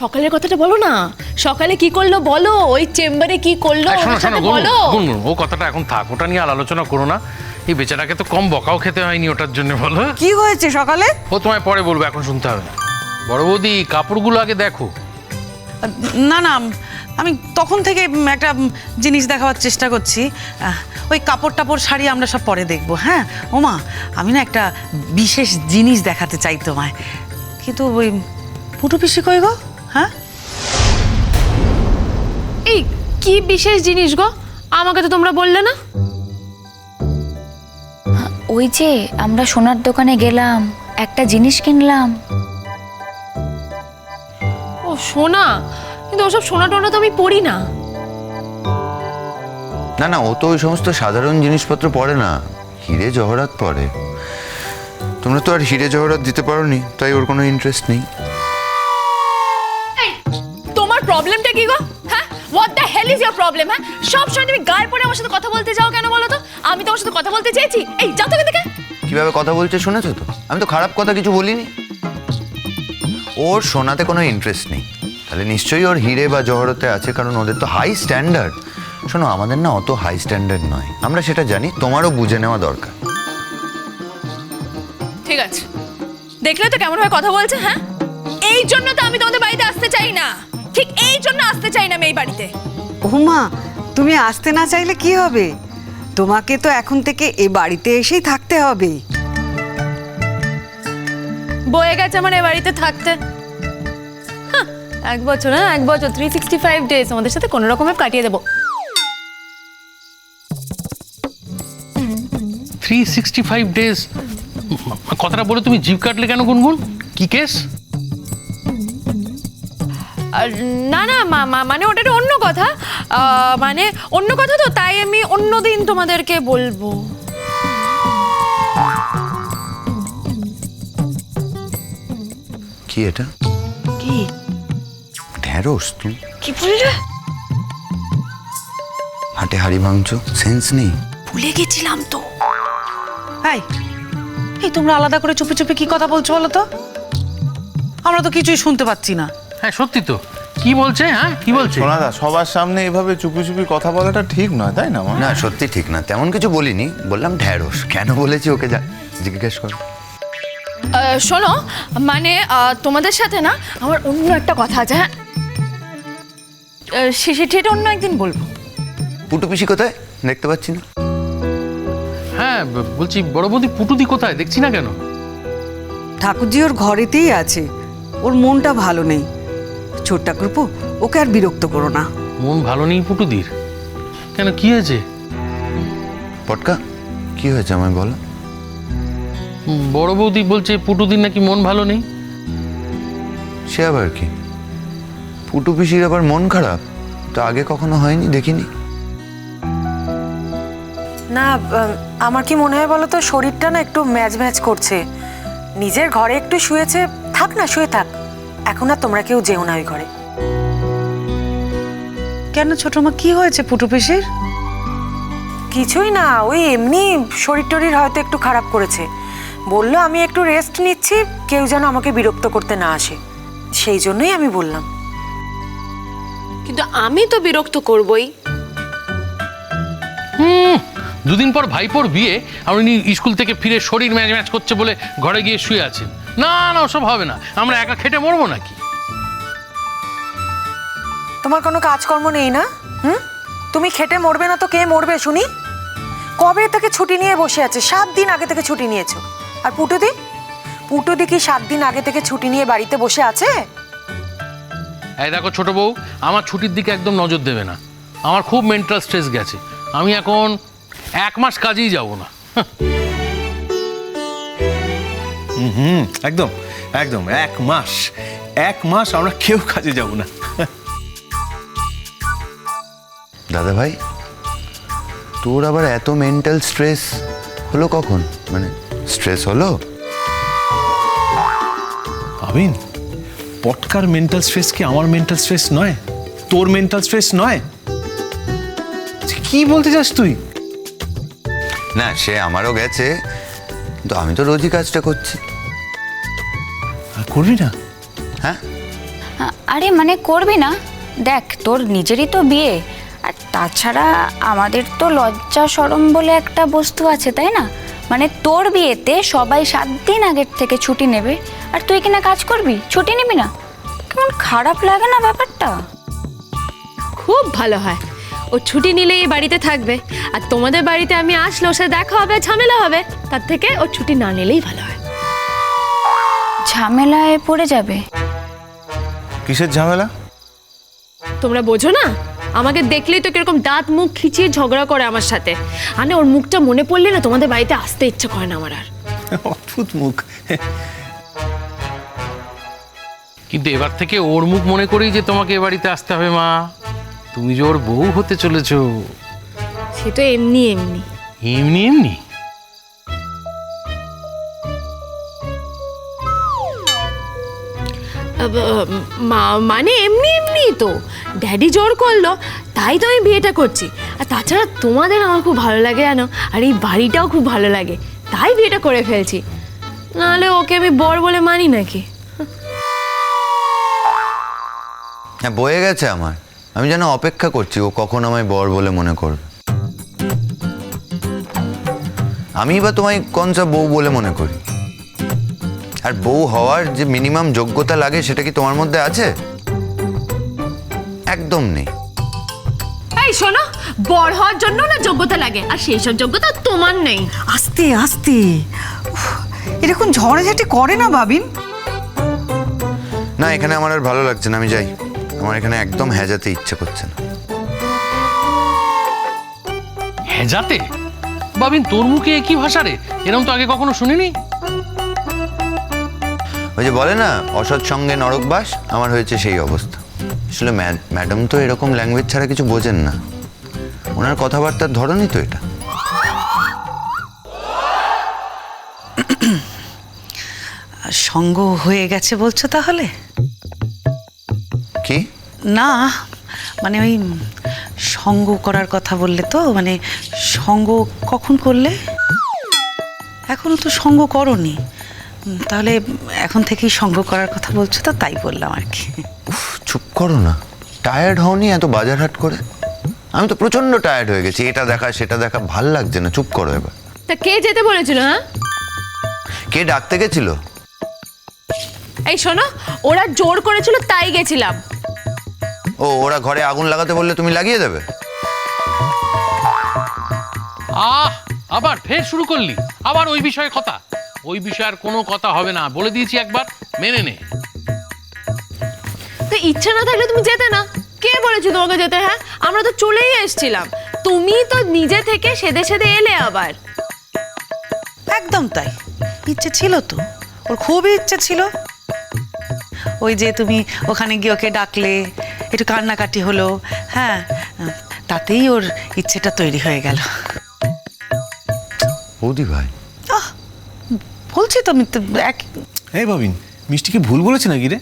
সকালের কথাটা বলো না। সকালে কি করল বলো ওই চেম্বারে কি করল এই ওর সাথে বলো। ও কথাটা এখন থাক ওটা নিয়ে আর আলোচনা করো না। এই বেচারাকে তো কম বকাও খেতে হয়নি ওটার জন্য বলো। কি হয়েছে সকালে? ও তোমায় পরে বলব এখন শুনতে হবে না। বড় বৌদি কাপড়গুলো আগে দেখো। না না আমি তখন থেকে একটা জিনিস দেখাবার চেষ্টা করছি। ওই কাপড় টাপড় শাড়ি আমরা সব পরে দেখব হ্যাঁ? ওমা আমি না একটা বিশেষ জিনিস দেখাতে চাই তোমায়। কিন্তু ওই পুটু পিসি কই গো? হ্যাঁ? এই কি বিশেষ জিনিস গো? আমাকে তো তোমরা বললে না? ওই যে আমরা সোনার দোকানে গেলাম একটা জিনিস কিনলাম। ও সোনা? কিন্তু ওসব সোনা টোনা তো আমি পড়ি না। না না ও তো ওই সমস্ত সাধারণ জিনিসপত্র পড়ে না। হিরে জহরাত পড়ে। তোমরা তো আর হিরে জহরাত দিতে পারো নি তাই ওর কোনো ইন্টারেস্ট নেই। প্রবলেমটা কি গো? হ্যাঁ? What the hell is your problem হ্যাঁ? সব সময় তুমি গায়ে পড়ে আমার সাথে কথা বলতে যাও কেন বলো তো? আমি তোমার সাথে কথা বলতে চেয়েছি। এই যাও তো এখান থেকে। কীভাবে কথা বলছে শুনেছো তো? আমি তো খারাপ কথা কিছু বলিনি। ওর সোনাতে কোনো ইন্টারেস্ট নেই। তাহলে নিশ্চয়ই ওর হিরে বা জহরতে আছে কারণ ওদের তো হাই স্ট্যান্ডার্ড শোনো আমাদের না অত হাই স্ট্যান্ডার্ড নয়। আমরা সেটা জানি তোমারও বুঝে নেওয়া দরকার। ঠিক আছে। দেখলে তো কেমন ভাবে কথা বলছে হ্যাঁ? এই জন্য তো আমি তোমাদের বাড়িতে আসতে চাই না। ঠিক এই জন্য আসতে চাই না আমি এই বাড়িতে। ওমা তুমি আসতে না চাইলে কি হবে? তোমাকে তো এখন থেকে এ বাড়িতে এসেই থাকতে হবে। বয়ে গেছে আমার এ বাড়িতে থাকতে। হাহ, এক বছর হ্যাঁ এক বছর থ্রি সিক্সটি ফাইভ ডেজ আমাদের সাথে কোনো রকমে কাটিয়ে দেবো। থ্রি সিক্সটি ফাইভ ডেজ কথাটা বলে তুমি জিভ কাটলে কেন গুনগুন? কি কেস না না মানে ওটা একটা অন্য কথা। মানে অন্য কথা তো তাই আমি অন্য দিন তোমাদেরকে বলব। কি এটা? কি? ঢ্যাঁড়স তুমি কি বললে? হাটে হাড়ি ভাঙছো? সেন্স নেই। ভুলে গেছিলাম তো। হাই এই তোমরা আলাদা করে চুপে চুপে কি কথা বলছো বলো তো? আমরা তো কিছুই শুনতে পাচ্ছি না। হ্যাঁ সত্যি তো। কি বলছে হ্যাঁ? কি বলছে? সোনাদা সবার সামনে এভাবে চুপি চুপি কথা বলাটা ঠিক নয় তাই না মা? না সত্যি ঠিক না তেমন কিছু বলিনি বললাম ঢ্যাঁড়স কেন বলেছি ওকে যা জিজ্ঞেস করো। আহ, শোনো মানে আহ, তোমাদের সাথে না আমার অন্য একটা কথা আছে হ্যাঁ? আহ, সে সেটা অন্য একদিন বলব। পুটু পিসি কোথায়? দেখতে পাচ্ছি না। হ্যাঁ ব- বলছি বড় বৌদি পুটুদি কোথায়? দেখছি না কেন? ঠাকুরজি ওর ঘরেতেই আছে ওর মনটা ভালো নেই। ছোট ঠাকুরপো ওকে আর বিরক্ত করো না। মন ভালো নেই পুটুদির। কেন কি হয়েছে? পটকা কি হয়েছে আমায় বলো। বড় বৌদি বলছে পুটুদির নাকি মন ভালো নেই। সে আবার কি? পুটু পিসির আবার মন খারাপ? তো আগে কখনো হয়নি দেখিনি। না আমার কি মনে হয় বলো তো শরীরটা না একটু ম্যাচ ম্যাচ করছে। নিজের ঘরে একটু শুয়েছে থাক না শুয়ে থাক। এখন আর তোমরা কেউ যেও না ওই ঘরে। কেন ছোট মা কি হয়েছে পুটু পিসির? কিছুই না ওই এমনি শরীর টরির হয়তো একটু খারাপ করেছে। বলল আমি একটু রেস্ট নিচ্ছি কেউ যেন আমাকে বিরক্ত করতে না আসে। সেই জন্যই আমি বললাম। কিন্তু আমি তো বিরক্ত করবই। হুম দুদিন পর ভাইপোর বিয়ে আর উনি স্কুল থেকে ফিরে শরীর ম্যাচ ম্যাচ করছে বলে ঘরে গিয়ে শুয়ে আছেন। না না ওসব হবে না। আমরা একা খেটে মরবো নাকি? তোমার কোনো কাজকর্ম নেই না? হুম? তুমি খেটে মরবে না তো কে মরবে শুনি? কবে থেকে ছুটি নিয়ে বসে আছে? সাত দিন আগে থেকে ছুটি নিয়েছো। আর পুটুদি? পুটুদি কি সাত দিন আগে থেকে ছুটি নিয়ে বাড়িতে বসে আছে? এই দেখো ছোট বউ আমার ছুটির দিকে একদম নজর দেবে না। আমার খুব মেন্টাল স্ট্রেস গেছে। আমি এখন এক মাস কাজেই যাব না। হুম একদম একদম এক মাস এক মাস আমরা কেউ কাজে যাব না। দাদা ভাই তোর আবার এত মেন্টাল স্ট্রেস হলো কখন? মানে স্ট্রেস হলো? আবিন পটকার মেন্টাল স্ট্রেস কি আমার মেন্টাল স্ট্রেস নয়? তোর মেন্টাল স্ট্রেস নয়? কি বলতে চাস তুই? না সে আমারও গেছে। কিন্তু আমি তো রোজই কাজটা করছি। আর করবি না? হ্যাঁ? আরে মানে করবি না? দেখ তোর নিজেরই তো বিয়ে। আর তাছাড়া আমাদের তো লজ্জা সরম বলে একটা বস্তু আছে তাই না? মানে তোর বিয়েতে সবাই সাত দিন আগের থেকে ছুটি নেবে। আর তুই কিনা কাজ করবি? ছুটি নিবি না? কেমন খারাপ লাগে না ব্যাপারটা? খুব ভালো হয়। ও ছুটি নিলেই এই বাড়িতে থাকবে। আর তোমাদের বাড়িতে আমি আসলে ওর সাথে দেখা হবে ঝামেলা হবে তার থেকে ওর ছুটি না নিলেই ভালো হয়। ঝামেলায় পড়ে যাবে। কিসের ঝামেলা? তোমরা বোঝো না? আমাকে দেখলেই তো কীরকম দাঁত মুখ খিচিয়ে ঝগড়া করে আমার সাথে। আর না ওর মুখটা মনে পড়লে না তোমাদের বাড়িতে আসতে ইচ্ছে করে না আমার আর। অদ্ভুত মুখ। কিন্তু এবার থেকে ওর মুখ মনে করি যে তোমাকে এ বাড়িতে আসতে হবে মা। তুমি যে ওর বউ হতে চলেছ। সে তো এমনি এমনি। এমনি এমনি? মা- মানে এমনি এমনি তো। ড্যাডি জোর করল তাই তো আমি বিয়েটা করছি। আর তাছাড়া তোমাদের আমার খুব ভালো লাগে জানো? আর এই বাড়িটাও খুব ভালো লাগে। তাই বিয়েটা করে ফেলছি। নাহলে ওকে আমি বর বলে মানি নাকি? হ্যাঁ বয়ে গেছে আমার। আমি যেন অপেক্ষা করছি ও কখন আমায় বর বলে মনে করবে। আমি বা তোমায় কনসা বউ বলে মনে করি? আর বউ হওয়ার যে মিনিমাম যোগ্যতা লাগে সেটা কি তোমার মধ্যে আছে? একদম নেই। এই শোনো বর হওয়ার জন্য না যোগ্যতা লাগে আর সেই সব যোগ্যতা তোমার নেই। আস্তে আস্তে। উফ, এরকম ঝড়েঝাটি করে না ভাবিন। না এখানে আমার আর ভালো লাগছে না আমি যাই। আমার এখানে একদম হ্যাজাতে ইচ্ছে করছে না। যাতে বাবিন তোর মুখে এ কি ভাষা রে। এরকম তো আগে কখনো শুনিনি। ওই যে বলে না অসৎ সঙ্গে নরকবাস আমার হয়েছে সেই অবস্থা। আসলে ম্যাডাম তো এরকম ল্যাঙ্গুয়েজ ছাড়া কিছু বোঝেন না। ওনার কথাবার্তার ধরনই তো এটা। সঙ্গ হয়ে গেছে বলছো তাহলে? না মানে ওই সঙ্গ করার কথা বললে তো মানে সঙ্গ কখন করলে? এখনও তো সঙ্গ করনি। তাহলে এখন থেকেই সঙ্গ করার কথা বলছো তো তাই বললাম আর কি। উফ, চুপ করো না। টায়ার্ড হওনি এত বাজার হাট করে? আমি তো প্রচণ্ড টায়ার্ড হয়ে গেছি এটা দেখা সেটা দেখা ভালো লাগছে না চুপ করো এবার। তা কে যেতে বলেছিল হ্যাঁ? কে ডাকতে গেছিল? এই শোনো ওরা জোর করেছিল তাই গেছিলাম। ও ওরা ঘরে আগুন লাগাতে বললে তুমি লাগিয়ে দেবে। আহ আবার ফের শুরু করলি। আবার ওই বিষয়ে কথা। ওই বিষয়ে আর কোনো কথা হবে না। বলে দিয়েছি একবার মেনে নে। তো ইচ্ছা না থাকলে তুমি যেতে না। কে বলেছে তোমাকে যেতে হ্যাঁ? আমরা তো চলেই এসেছিলাম। তুমি তো নিজে থেকে সেদে সেদে এলে আবার। একদম তাই। ইচ্ছে ছিল তো। ওর খুবই ইচ্ছে ছিল। ওই যে তুমি ওখানে গিয়ে ওকে ডাকলে একটু কান্নাকাটি হলো হ্যাঁ তাতেই ওর ইচ্ছেটা তৈরি হয়ে গেল। বৌদি ভাই। আহ বলছি তো আমি তো এক এই ভাবিন মিষ্টি কি ভুল বলেছে নাকি রে?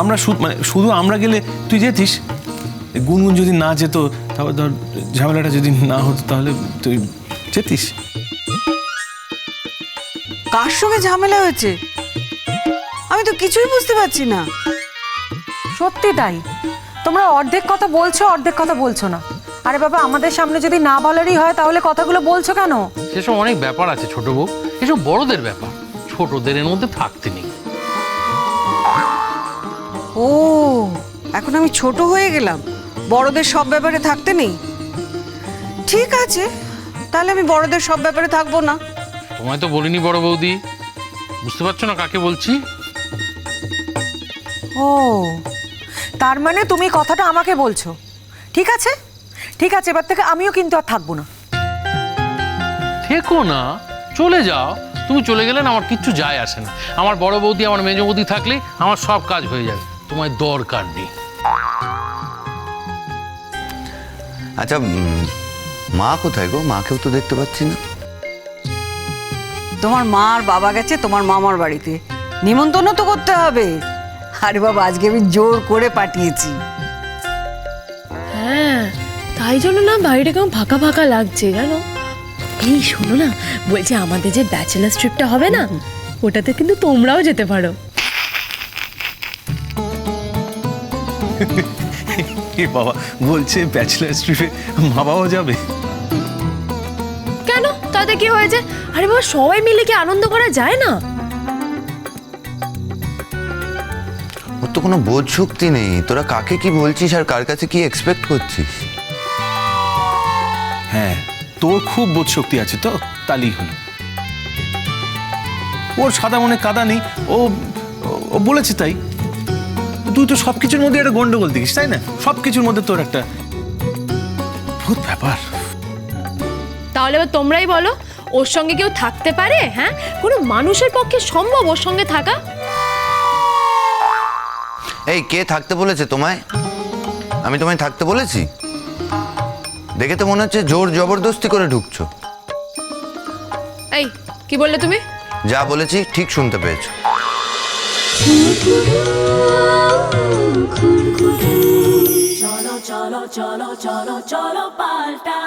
আমরা শুধু মানে শুধু আমরা গেলে তুই যেতিস? গুনগুন যদি না যেত তারপর ধর ঝামেলাটা যদি না হতো তাহলে তুই যেতিস। কার সঙ্গে ঝামেলা হয়েছে? আমি তো কিছুই বুঝতে পারছি না। সত্যি তাই তোমরা অর্ধেক কথা বলছো অর্ধেক কথা বলছো না। আরে বাবা আমাদের সামনে যদি না বলারই হয় তাহলে কথাগুলো বলছো কেন? সেসব অনেক ব্যাপার আছে ছোট বউ। এসব বড়দের ব্যাপার। ছোটদের এর মধ্যে থাকতে নেই। ও এখন আমি ছোট হয়ে গেলাম। বড়দের সব ব্যাপারে থাকতে নেই? ঠিক আছে তাহলে আমি বড়দের সব ব্যাপারে থাকব না। তোমায় তো বলিনি বড় বৌদি। বুঝতে পারছ না কাকে বলছি? ও তার মানে তুমি কথাটা আমাকে বলছো। ঠিক আছে? ঠিক আছে এবার থেকে আমিও কিন্তু আর থাকব না। থেকো না। চলে যাও। তুমি চলে গেলে না আমার কিচ্ছু যায় আসে না। আমার বড় বৌদি আমার মেজ বৌদি থাকলে আমার সব কাজ হয়ে যাবে। তোমায় দরকার নেই। আচ্ছা মা কোথায় গো? মাকেও তো দেখতে পাচ্ছি না। তোমার মা আর বাবা গেছে তোমার মামার বাড়িতে। নিমন্ত্রণ তো করতে হবে। আরে বাবা আজকে আমি জোর করে পাঠিয়েছি। হ্যাঁ তাই জন্য না বাড়িটা কেমন ফাঁকা ফাঁকা লাগছে জানো? এই শোনো না বলছি আমাদের যে ব্যাচেলার ট্রিপটা হবে না ওটাতে কিন্তু তোমরাও যেতে পারো। এ বাবা বলছে ব্যাচেলার ট্রিপে মা বাবা যাবে। কেন? তাতে কি হয়েছে? আরে বাবা সবাই মিলে কি আনন্দ করা যায় না? কোনো বোধ শক্তি নেই। তোরা কাকে কি বলছিস আর কার কাছে কি এক্সপেক্ট করছিস? হ্যাঁ তোর খুব বোধ শক্তি আছে তো তালি হলো। ওর সাদা মনে কাদা নেই ও ও বলেছে তাই। তুই তো সব কিছুর মধ্যে একটা গন্ডগোল দেখিস তাই না? সব কিছুর মধ্যে তোর একটা ভূত ব্যাপার। তাহলে এবার তোমরাই বলো ওর সঙ্গে কেউ থাকতে পারে হ্যাঁ? কোনো মানুষের পক্ষে সম্ভব ওর সঙ্গে থাকা? এই কে থাকতে বলেছে তোমায়? আমি তোমায় থাকতে বলেছি? দেখে তো মনে হচ্ছে জোর জবরদস্তি করে ঢুকছো। এই কি বললে তুমি? যা বলেছি ঠিক শুনতে পেয়েছ। cholo, cholo, cholo, cholo, cholo, palta.